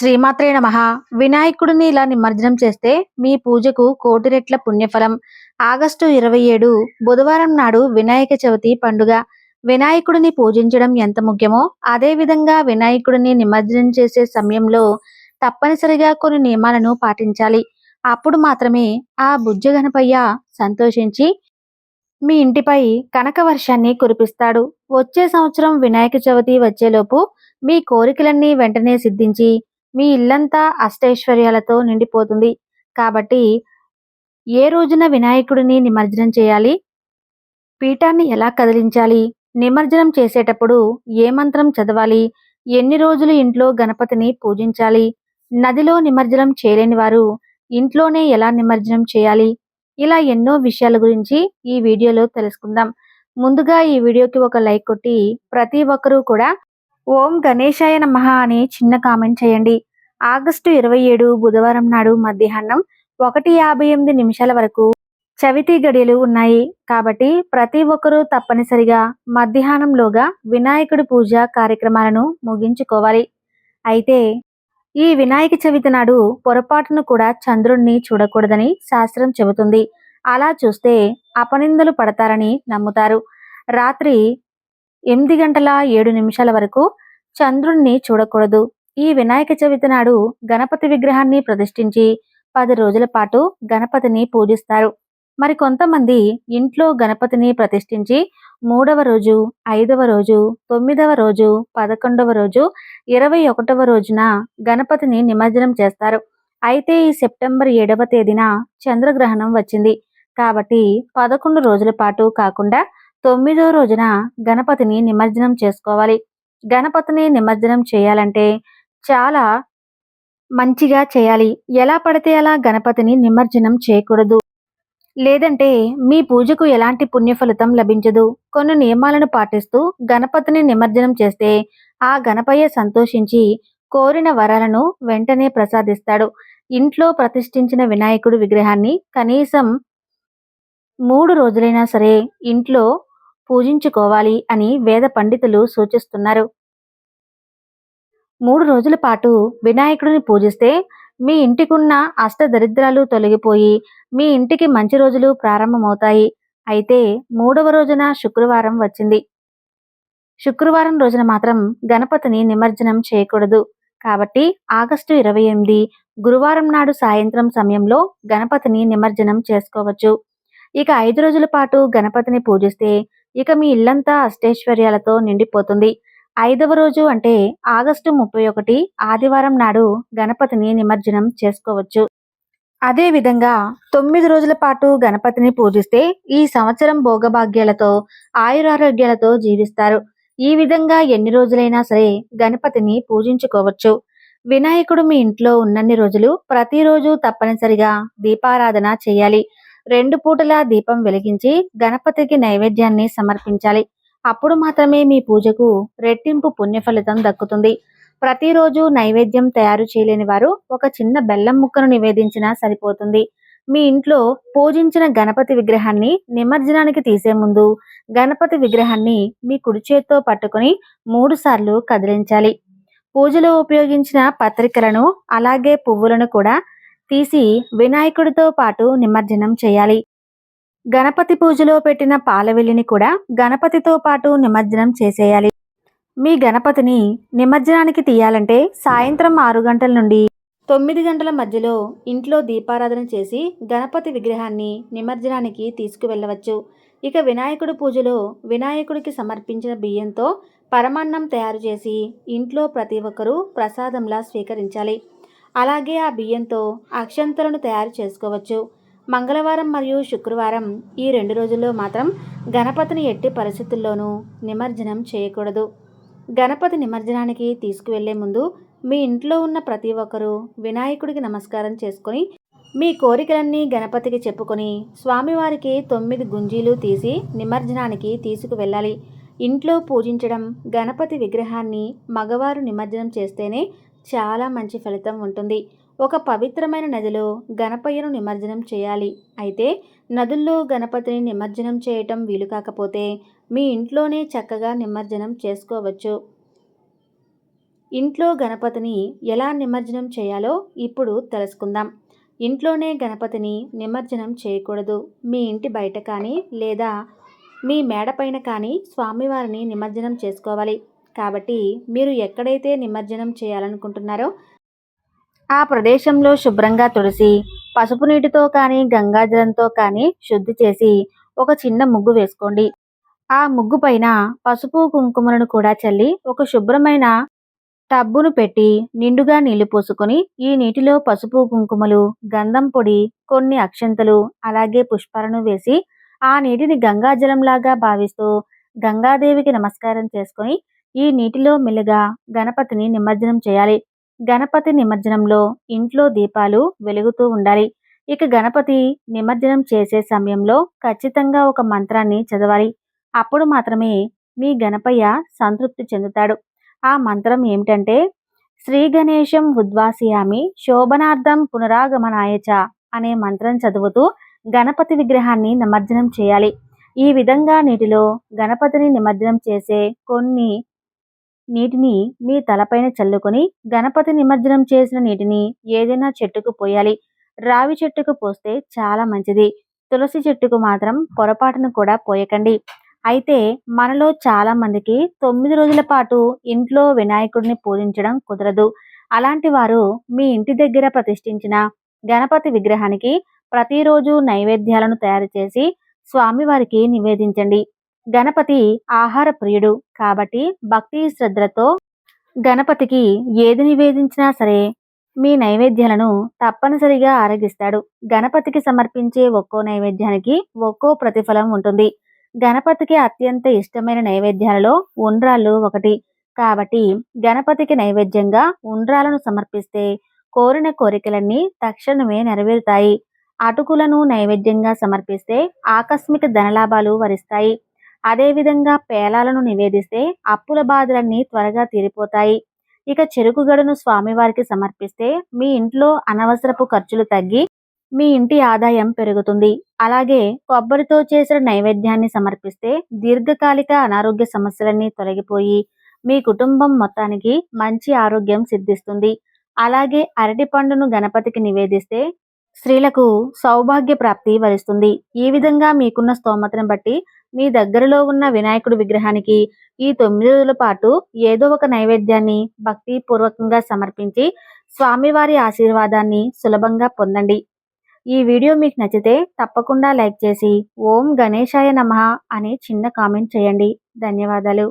శ్రీమాత్రే నమ. వినాయకుడిని ఇలా నిమజ్జనం చేస్తే మీ పూజకు కోటి రెట్ల పుణ్యఫలం. ఆగస్టు ఇరవై ఏడు బుధవారం నాడు వినాయక చవితి పండుగ. వినాయకుడిని పూజించడం ఎంత ముఖ్యమో అదే విధంగా వినాయకుడిని నిమజ్జనం చేసే సమయంలో తప్పనిసరిగా కొన్ని నియమాలను పాటించాలి. అప్పుడు మాత్రమే ఆ బుజ్జ గణపయ్య సంతోషించి మీ ఇంటిపై కనక వర్షాన్ని కురిపిస్తాడు. వచ్చే సంవత్సరం వినాయక చవితి వచ్చేలోపు మీ కోరికలన్నీ వెంటనే సిద్ధించి మీ ఇల్లంతా అష్టైశ్వర్యాలతో నిండిపోతుంది. కాబట్టి ఏ రోజున వినాయకుడిని నిమజ్జనం చేయాలి? పీఠాన్ని ఎలా కదిలించాలి? నిమజ్జనం చేసేటప్పుడు ఏ మంత్రం చదవాలి? ఎన్ని రోజులు ఇంట్లో గణపతిని పూజించాలి? నదిలో నిమజ్జనం చేయలేని వారు ఇంట్లోనే ఎలా నిమజ్జనం చేయాలి? ఇలా ఎన్నో విషయాల గురించి ఈ వీడియోలో తెలుసుకుందాం. ముందుగా ఈ వీడియోకి ఒక లైక్ కొట్టి ప్రతి ఒక్కరూ కూడా ఓం గణేశాయ నమః అని చిన్న కామెంట్ చేయండి. ఆగస్టు ఇరవై ఏడు బుధవారం నాడు మధ్యాహ్నం ఒకటి యాభై ఎనిమిది నిమిషాల వరకు చవితి గడియలు ఉన్నాయి. కాబట్టి ప్రతి ఒక్కరూ తప్పనిసరిగా మధ్యాహ్నంలోగా వినాయకుడి పూజ కార్యక్రమాలను ముగించుకోవాలి. అయితే ఈ వినాయక చవితి నాడు పొరపాటును కూడా చంద్రుణ్ణి చూడకూడదని శాస్త్రం చెబుతుంది. అలా చూస్తే అపనిందలు పడతారని నమ్ముతారు. రాత్రి ఎనిమిది గంటల ఏడు నిమిషాల వరకు చంద్రుణ్ణి చూడకూడదు. ఈ వినాయక చవితి నాడు గణపతి విగ్రహాన్ని ప్రతిష్ఠించి పది రోజుల పాటు గణపతిని పూజిస్తారు. మరి కొంతమంది ఇంట్లో గణపతిని ప్రతిష్ఠించి మూడవ రోజు ఐదవ రోజు తొమ్మిదవ రోజు పదకొండవ రోజు ఇరవై ఒకటవ రోజున గణపతిని నిమజ్జనం చేస్తారు. అయితే ఈ సెప్టెంబర్ ఏడవ తేదీన చంద్రగ్రహణం వచ్చింది. కాబట్టి పదకొండు రోజుల పాటు కాకుండా తొమ్మిదో రోజున గణపతిని నిమజ్జనం చేసుకోవాలి. గణపతిని నిమజ్జనం చేయాలంటే చాలా మంచిగా చేయాలి. ఎలా పడితే అలా గణపతిని నిమజ్జనం చేయకూడదు. లేదంటే మీ పూజకు ఎలాంటి పుణ్యఫలితం లభించదు. కొన్ని నియమాలను పాటిస్తూ గణపతిని నిమజ్జనం చేస్తే ఆ గణపయ్య సంతోషించి కోరిన వరాలను వెంటనే ప్రసాదిస్తాడు. ఇంట్లో ప్రతిష్ఠించిన వినాయకుడు విగ్రహాన్ని కనీసం మూడు రోజులైనా సరే ఇంట్లో పూజించుకోవాలి అని వేద పండితులు సూచిస్తున్నారు. మూడు రోజుల పాటు వినాయకుడిని పూజిస్తే మీ ఇంటికున్న అష్టదరిద్రాలు తొలగిపోయి మీ ఇంటికి మంచి రోజులు ప్రారంభమవుతాయి. అయితే మూడవ రోజున శుక్రవారం వచ్చింది. శుక్రవారం రోజున మాత్రం గణపతిని నిమజ్జనం చేయకూడదు. కాబట్టి ఆగస్టు ఇరవై ఎనిమిది గురువారం నాడు సాయంత్రం సమయంలో గణపతిని నిమజ్జనం చేసుకోవచ్చు. ఇక ఐదు రోజుల పాటు గణపతిని పూజిస్తే ఇక మీ ఇల్లంతా అష్టైశ్వర్యాలతో నిండిపోతుంది. ఐదవ రోజు అంటే ఆగస్టు ముప్పై ఒకటి ఆదివారం నాడు గణపతిని నిమజ్జనం చేసుకోవచ్చు. అదే విధంగా తొమ్మిది రోజుల పాటు గణపతిని పూజిస్తే ఈ సంవత్సరం భోగభాగ్యాలతో ఆయురారోగ్యాలతో జీవిస్తారు. ఈ విధంగా ఎన్ని రోజులైనా సరే గణపతిని పూజించుకోవచ్చు. వినాయకుడు మీ ఇంట్లో ఉన్నన్ని రోజులు ప్రతిరోజు తప్పనిసరిగా దీపారాధన చేయాలి. రెండు పూటల దీపం వెలిగించి గణపతికి నైవేద్యాన్ని సమర్పించాలి. అప్పుడు మాత్రమే మీ పూజకు రెట్టింపు పుణ్యఫలితం దక్కుతుంది. ప్రతిరోజు నైవేద్యం తయారు చేయలేని వారు ఒక చిన్న బెల్లం ముక్కను నివేదించినా సరిపోతుంది. మీ ఇంట్లో పూజించిన గణపతి విగ్రహాన్ని నిమజ్జనానికి తీసే ముందు గణపతి విగ్రహాన్ని మీ కుడి చేత్తో పట్టుకుని మూడు సార్లు కదిలించాలి. పూజలో ఉపయోగించిన పత్రికలను అలాగే పువ్వులను కూడా తీసి వినాయకుడితో పాటు నిమజ్జనం చేయాలి. గణపతి పూజలో పెట్టిన పాలవెల్లిని కూడా గణపతితో పాటు నిమజ్జనం చేసేయాలి. మీ గణపతిని నిమజ్జనానికి తీయాలంటే సాయంత్రం ఆరు గంటల నుండి తొమ్మిది గంటల మధ్యలో ఇంట్లో దీపారాధన చేసి గణపతి విగ్రహాన్ని నిమజ్జనానికి తీసుకువెళ్ళవచ్చు. ఇక వినాయకుడి పూజలో వినాయకుడికి సమర్పించిన బియ్యంతో పరమాన్నం తయారు చేసి ఇంట్లో ప్రతి ఒక్కరూ ప్రసాదంలా స్వీకరించాలి. అలాగే ఆ బియ్యంతో అక్షంతలను తయారు చేసుకోవచ్చు. మంగళవారం మరియు శుక్రవారం ఈ రెండు రోజుల్లో మాత్రం గణపతిని ఎట్టి పరిస్థితుల్లోనూ నిమజ్జనం చేయకూడదు. గణపతి నిమజ్జనానికి తీసుకువెళ్ళే ముందు మీ ఇంట్లో ఉన్న ప్రతి ఒక్కరూ వినాయకుడికి నమస్కారం చేసుకొని మీ కోరికలన్నీ గణపతికి చెప్పుకొని స్వామివారికి తొమ్మిది గుంజీలు తీసి నిమజ్జనానికి తీసుకువెళ్ళాలి. ఇంట్లో పూజించడం గణపతి విగ్రహాన్ని మగవారు నిమజ్జనం చేస్తేనే చాలా మంచి ఫలితం ఉంటుంది. ఒక పవిత్రమైన నదిలో గణపయ్యను నిమజ్జనం చేయాలి. అయితే నదుల్లో గణపతిని నిమజ్జనం చేయటం వీలు కాకపోతే మీ ఇంట్లోనే చక్కగా నిమజ్జనం చేసుకోవచ్చు. ఇంట్లో గణపతిని ఎలా నిమజ్జనం చేయాలో ఇప్పుడు తెలుసుకుందాం. ఇంట్లోనే గణపతిని నిమజ్జనం చేయకూడదు. మీ ఇంటి బయట కానీ లేదా మీ మేడపైన కానీ స్వామివారిని నిమజ్జనం చేసుకోవాలి. కాబట్టి మీరు ఎక్కడైతే నిమజ్జనం చేయాలనుకుంటున్నారో ఆ ప్రదేశంలో శుభ్రంగా తుడిసి పసుపు నీటితో కానీ గంగాజలంతో కానీ శుద్ధి చేసి ఒక చిన్న ముగ్గు వేసుకోండి. ఆ ముగ్గు పైన పసుపు కుంకుమలను కూడా చల్లి ఒక శుభ్రమైన టబ్బును పెట్టి నిండుగా నీళ్ళు పోసుకొని ఈ నీటిలో పసుపు కుంకుమలు గంధం పొడి కొన్ని అక్షంతలు అలాగే పుష్పాలను వేసి ఆ నీటిని గంగాజలంలాగా భావిస్తూ గంగాదేవికి నమస్కారం చేసుకొని ఈ నీటిలో మెల్లిగా గణపతిని నిమజ్జనం చేయాలి. గణపతి నిమజ్జనంలో ఇంట్లో దీపాలు వెలుగుతూ ఉండాలి. ఇక గణపతి నిమజ్జనం చేసే సమయంలో ఖచ్చితంగా ఒక మంత్రాన్ని చదవాలి. అప్పుడు మాత్రమే మీ గణపయ్య సంతృప్తి చెందుతాడు. ఆ మంత్రం ఏమిటంటే శ్రీ గణేశం ఉద్వాసియామి శోభనార్థం పునరాగమనాయచ అనే మంత్రం చదువుతూ గణపతి విగ్రహాన్ని నిమజ్జనం చేయాలి. ఈ విధంగా నీటిలో గణపతిని నిమజ్జనం చేసే కొన్ని నీటిని మీ తలపైన చల్లుకొని గణపతి నిమజ్జనం చేసిన నీటిని ఏదైనా చెట్టుకు పోయాలి. రావి చెట్టుకు పోస్తే చాలా మంచిది. తులసి చెట్టుకు మాత్రం పొరపాటును కూడా పోయకండి. అయితే మనలో చాలా మందికి తొమ్మిది రోజుల పాటు ఇంట్లో వినాయకుడిని పూజించడం కుదరదు. అలాంటి వారు మీ ఇంటి దగ్గర ప్రతిష్ఠించిన గణపతి విగ్రహానికి ప్రతిరోజు నైవేద్యాలను తయారు చేసి స్వామివారికి నివేదించండి. గణపతి ఆహార ప్రియుడు. కాబట్టి భక్తి శ్రద్ధలతో గణపతికి ఏది నివేదించినా సరే మీ నైవేద్యాలను తప్పనిసరిగా ఆరగిస్తాడు. గణపతికి సమర్పించే ఒక్కో నైవేద్యానికి ఒక్కో ప్రతిఫలం ఉంటుంది. గణపతికి అత్యంత ఇష్టమైన నైవేద్యాలలో ఉండ్రాళ్ళు ఒకటి. కాబట్టి గణపతికి నైవేద్యంగా ఉండ్రాలను సమర్పిస్తే కోరిన కోరికలన్నీ తక్షణమే నెరవేరుతాయి. అటుకులను నైవేద్యంగా సమర్పిస్తే ఆకస్మిక ధనలాభాలు వరిస్తాయి. అదేవిధంగా పేలాలను నివేదిస్తే అప్పుల బాధలన్నీ త్వరగా తీరిపోతాయి. ఇక చెరుకు గడును స్వామివారికి సమర్పిస్తే మీ ఇంట్లో అనవసరపు ఖర్చులు తగ్గి మీ ఇంటి ఆదాయం పెరుగుతుంది. అలాగే కొబ్బరితో చేసిన నైవేద్యాన్ని సమర్పిస్తే దీర్ఘకాలిక అనారోగ్య సమస్యలన్నీ తొలగిపోయి మీ కుటుంబం మొత్తానికి మంచి ఆరోగ్యం సిద్ధిస్తుంది. అలాగే అరటి పండును గణపతికి నివేదిస్తే స్త్రీలకు సౌభాగ్య ప్రాప్తి వరిస్తుంది. ఈ విధంగా మీకున్న స్తోమతను బట్టి మీ దగ్గరలో ఉన్న వినాయకుడి విగ్రహానికి ఈ తొమ్మిది రోజుల పాటు ఏదో ఒక నైవేద్యాన్ని భక్తిపూర్వకంగా సమర్పించి స్వామివారి ఆశీర్వాదాన్ని సులభంగా పొందండి. ఈ వీడియో మీకు నచ్చితే తప్పకుండా లైక్ చేసి ఓం గణేశాయ నమ అని చిన్న కామెంట్ చేయండి. ధన్యవాదాలు.